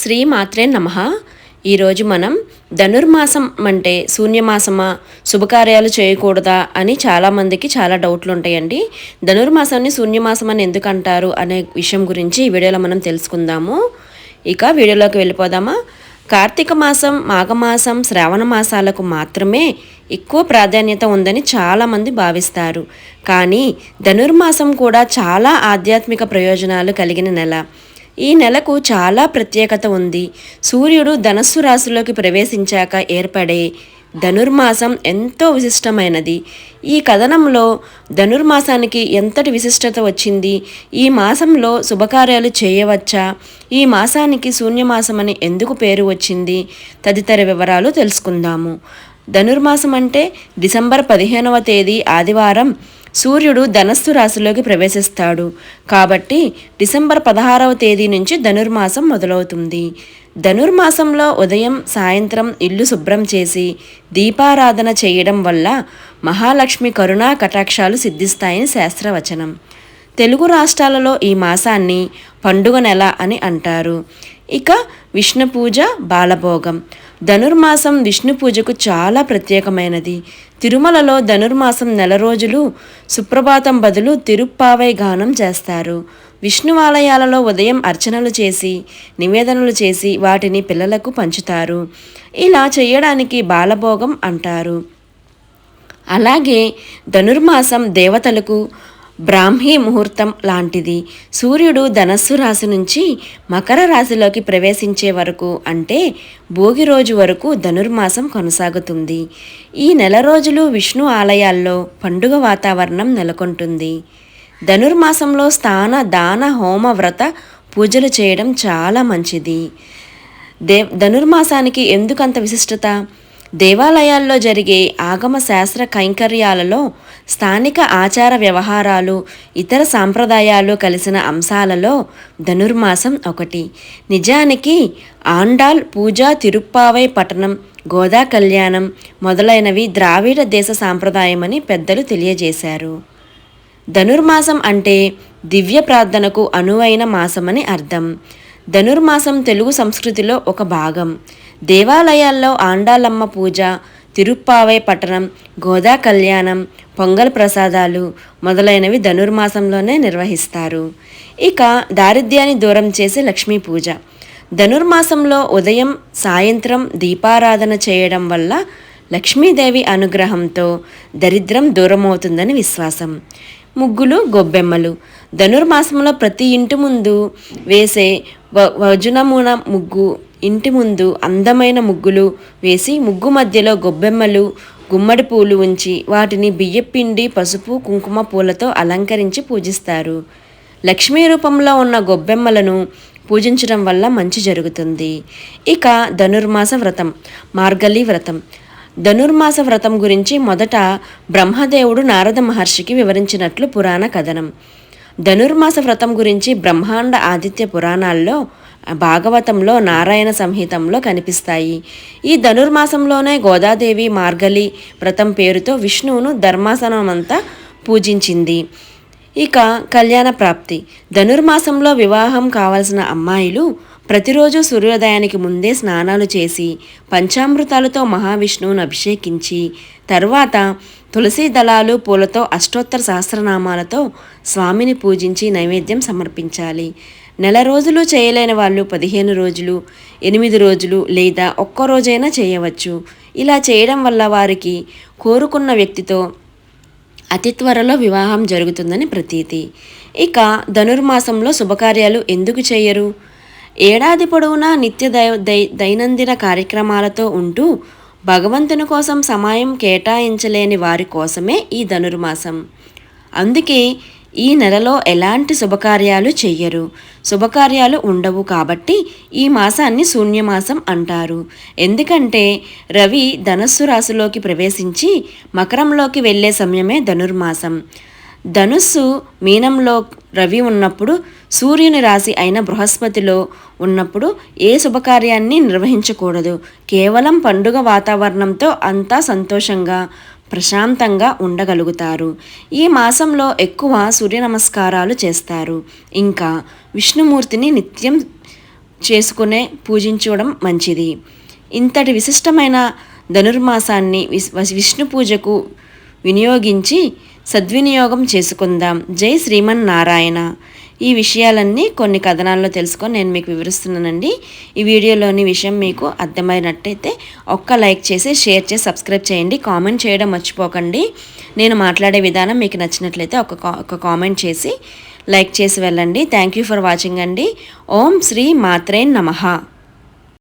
శ్రీ మాత్రే నమ. ఈరోజు మనం ధనుర్మాసం అంటే శూన్యమాసమా శుభకార్యాలు చేయకూడదా అని చాలామందికి చాలా డౌట్లు ఉంటాయండి. ధనుర్మాసాన్ని శూన్యమాసం అని ఎందుకు అంటారు అనే విషయం గురించి ఈ వీడియోలో మనం తెలుసుకుందాము. ఇక వీడియోలోకి వెళ్ళిపోదామా. కార్తీక మాసం మాఘమాసం శ్రావణ మాసాలకు మాత్రమే ఎక్కువ ప్రాధాన్యత ఉందని చాలామంది భావిస్తారు. కానీ ధనుర్మాసం కూడా చాలా ఆధ్యాత్మిక ప్రయోజనాలు కలిగిన నెల. ఈ నెలకు చాలా ప్రత్యేకత ఉంది. సూర్యుడు ధనస్సు రాశిలోకి ప్రవేశించాక ఏర్పడే ధనుర్మాసం ఎంతో విశిష్టమైనది. ఈ కథనంలో ధనుర్మాసానికి ఎంతటి విశిష్టత వచ్చింది? ఈ మాసంలో శుభకార్యాలు చేయవచ్చా? ఈ మాసానికి శూన్యమాసమని ఎందుకు పేరు వచ్చింది? తదితర వివరాలు తెలుసుకుందాము. ధనుర్మాసం అంటే డిసెంబర్ పదిహేనవ తేదీ ఆదివారం సూర్యుడు ధనస్సు రాశిలోకి ప్రవేశిస్తాడు. కాబట్టి డిసెంబర్ పదహారవ తేదీ నుంచి ధనుర్మాసం మొదలవుతుంది. ధనుర్మాసంలో ఉదయం సాయంత్రం ఇల్లు శుభ్రం చేసి దీపారాధన చేయడం వల్ల మహాలక్ష్మి కరుణా కటాక్షాలు సిద్ధిస్తాయని శాస్త్రవచనం. తెలుగు రాష్ట్రాలలో ఈ మాసాన్ని పండుగ నెల అని అంటారు. ఇక విష్ణు పూజ బాలభోగం. ధనుర్మాసం విష్ణు పూజకు చాలా ప్రత్యేకమైనది. తిరుమలలో ధనుర్మాసం నెల రోజులు సుప్రభాతం బదులు తిరుప్పావై గానం చేస్తారు. విష్ణు ఆలయాలలో ఉదయం అర్చనలు చేసి నివేదనలు చేసి వాటిని పిల్లలకు పంచుతారు. ఇలా చేయడానికి బాలభోగం అంటారు. అలాగే ధనుర్మాసం దేవతలకు బ్రాహ్మీ ముహూర్తం లాంటిది. సూర్యుడు ధనస్సు రాశి నుంచి మకర రాశిలోకి ప్రవేశించే వరకు అంటే భోగి రోజు వరకు ధనుర్మాసం కొనసాగుతుంది. ఈ నెల రోజులు విష్ణు ఆలయాల్లో పండుగ వాతావరణం నెలకొంటుంది. ధనుర్మాసంలో స్థాన దాన హోమ వ్రత పూజలు చేయడం చాలా మంచిది. దే ధనుర్మాసానికి ఎందుకంత విశిష్టత? దేవాలయాల్లో జరిగే ఆగమ శాస్త్ర కైంకర్యాలలో స్థానిక ఆచార వ్యవహారాలు ఇతర సాంప్రదాయాలు కలిసిన అంశాలలో ధనుర్మాసం ఒకటి. నిజానికి ఆండాల్ పూజ తిరుప్పావై పట్టణం గోదా కళ్యాణం మొదలైనవి ద్రావిడ దేశ సాంప్రదాయమని పెద్దలు తెలియజేశారు. ధనుర్మాసం అంటే దివ్య ప్రార్థనకు అనువైన మాసమని అర్థం. ధనుర్మాసం తెలుగు సంస్కృతిలో ఒక భాగం. దేవాలయాల్లో ఆండాలమ్మ పూజ తిరుప్పావై పట్టణం గోదా కళ్యాణం పొంగల్ ప్రసాదాలు మొదలైనవి ధనుర్మాసంలోనే నిర్వహిస్తారు. ఇక దారిద్ర్యాన్ని దూరం చేసే లక్ష్మీ పూజ. ధనుర్మాసంలో ఉదయం సాయంత్రం దీపారాధన చేయడం వల్ల లక్ష్మీదేవి అనుగ్రహంతో దరిద్రం దూరమవుతుందని విశ్వాసం. ముగ్గులు గొబ్బెమ్మలు. ధనుర్మాసంలో ప్రతి ఇంటి ముందు వేసే వజునమున ముగ్గు ఇంటి ముందు అందమైన ముగ్గులు వేసి ముగ్గు మధ్యలో గొబ్బెమ్మలు గుమ్మడి పూలు ఉంచి వాటిని బియ్యపిండి పసుపు కుంకుమ పూలతో అలంకరించి పూజిస్తారు. లక్ష్మీ రూపంలో ఉన్న గొబ్బెమ్మలను పూజించడం వల్ల మంచి జరుగుతుంది. ఇక ధనుర్మాస వ్రతం మార్గలి వ్రతం. ధనుర్మాస వ్రతం గురించి మొదట బ్రహ్మదేవుడు నారద మహర్షికి వివరించినట్లు పురాణ కథనం. ధనుర్మాస వ్రతం గురించి బ్రహ్మాండ ఆదిత్య పురాణాల్లో భాగవతంలో నారాయణ సంహితంలో కనిపిస్తాయి. ఈ ధనుర్మాసంలోనే గోదాదేవి మార్గలి వ్రతం పేరుతో విష్ణువును ధర్మాసనమంతా పూజించింది. ఇక కళ్యాణ ప్రాప్తి. ధనుర్మాసంలో వివాహం కావలసిన అమ్మాయిలు ప్రతిరోజు సూర్యోదయానికి ముందే స్నానాలు చేసి పంచామృతాలతో మహావిష్ణువును అభిషేకించి తర్వాత తులసి దళాలు పూలతో అష్టోత్తర సహస్రనామాలతో స్వామిని పూజించి నైవేద్యం సమర్పించాలి. నెల రోజులు చేయలేని వాళ్ళు పదిహేను రోజులు ఎనిమిది రోజులు లేదా ఒక్క రోజైనా చేయవచ్చు. ఇలా చేయడం వల్ల వారికి కోరుకున్న వ్యక్తితో అతి త్వరలో వివాహం జరుగుతుందని ప్రతీతి. ఇక ధనుర్మాసంలో శుభకార్యాలు ఎందుకు చేయరు? ఏడాది పొడవునా నిత్య దై దై దైనందిన కార్యక్రమాలతో ఉంటూ భగవంతుని కోసం సమయం కేటాయించలేని వారి కోసమే ఈ ధనుర్మాసం. అందుకే ఈ నెలలో ఎలాంటి శుభకార్యాలు చెయ్యరు? శుభకార్యాలు ఉండవు కాబట్టి ఈ మాసాన్ని శూన్యమాసం అంటారు. ఎందుకంటే రవి ధనస్సు రాశిలోకి ప్రవేశించి మకరంలోకి వెళ్ళే సమయమే ధనుర్మాసం. ధనుస్సు మీనంలో రవి ఉన్నప్పుడు సూర్యుని రాశి అయిన బృహస్పతిలో ఉన్నప్పుడు ఏ శుభకార్యాన్ని నిర్వహించకూడదు. కేవలం పండుగ వాతావరణంతో అంతా సంతోషంగా ప్రశాంతంగా ఉండగలుగుతారు. ఈ మాసంలో ఎక్కువ సూర్య నమస్కారాలు చేస్తారు. ఇంకా విష్ణుమూర్తిని నిత్యం చేసుకునే పూజించడం మంచిది. ఇంతటి విశిష్టమైన ధనుర్మాసాన్ని విస్ విష్ణు పూజకు వినియోగించి సద్వినియోగం చేసుకుందాం. జై శ్రీమన్నారాయణ. ఈ విషయాలన్నీ కొన్ని కథనాల్లో తెలుసుకొని నేను మీకు వివరిస్తున్నానండి. ఈ వీడియోలోని విషయం మీకు అర్థమైనట్టయితే ఒక్క లైక్ చేసి షేర్ చేసి సబ్స్క్రైబ్ చేయండి. కామెంట్ చేయడం మర్చిపోకండి. నేను మాట్లాడే విధానం మీకు నచ్చినట్లయితే ఒక ఒక కామెంట్ చేసి లైక్ చేసి వెళ్ళండి. థ్యాంక్ యూ ఫర్ వాచింగ్ అండి. ఓం శ్రీ మాత్రే నమః.